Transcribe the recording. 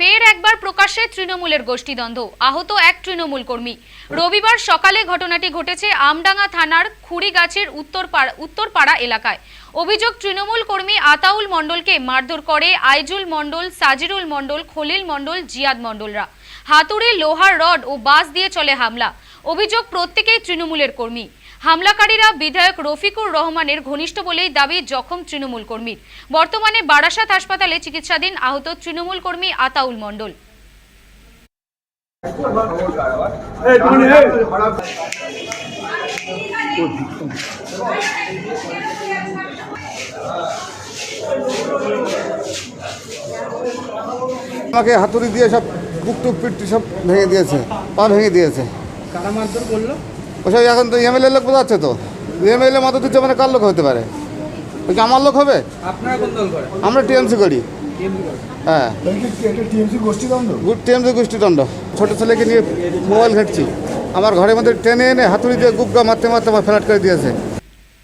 ফের একবার প্রকাশ্যে তৃণমূলের গোষ্ঠীদ্বন্দ্ব। আহত এক তৃণমূল কর্মী। রবিবার সকালে ঘটনাটি ঘটেছে আমডাঙ্গা থানার খুড়িগাছের উত্তরপাড়া উত্তরপাড়া এলাকায়। অভিযোগ, তৃণমূল কর্মী আতাউল মণ্ডলকে মারধর করে আইজুল মণ্ডল, সাজিরুল মণ্ডল, খলিল মণ্ডল, জিয়াদ মণ্ডলরা। হাতুড়ি, লোহার রড ও বাস দিয়ে চলে হামলা। অভিযোগ প্রত্যেকেই তৃণমূলের কর্মী। হামলাকারীরা বিধায়ক রফিকুর রহমানের ঘনিষ্ঠ বলেই দাবি জখম তৃণমূল কর্মীর বর্তমানে বারাসাত হাসপাতালে চিকিৎসাধীন আহত তৃণমূল কর্মী আতাউল মণ্ডল। আমাকে হাতুড়ি দিয়ে সব বুক টুক পিট সব ভেঙে দিয়েছে, পা ভেঙে দিয়েছে। কারা মারধর করল? ওসব এখন তো এমএলএ লোক বোঝাচ্ছে তো। এমএলএ মতো দিচ্ছে মানে কার লোক হতে পারে? ওই কি আমার লোক হবে? আপনারা কোন দল করেন আমরা টিএমসি করি। হ্যাঁ। টিএমসি গোষ্ঠীদণ্ড ছোটো ছেলেকে নিয়ে মোবাইল ঘাটছি। আমার ঘরের মধ্যে টেনে এনে হাতুড়ি দিয়ে গুপ্গা মারতে মারতে আমার ফ্ল্যাট করে দিয়েছে।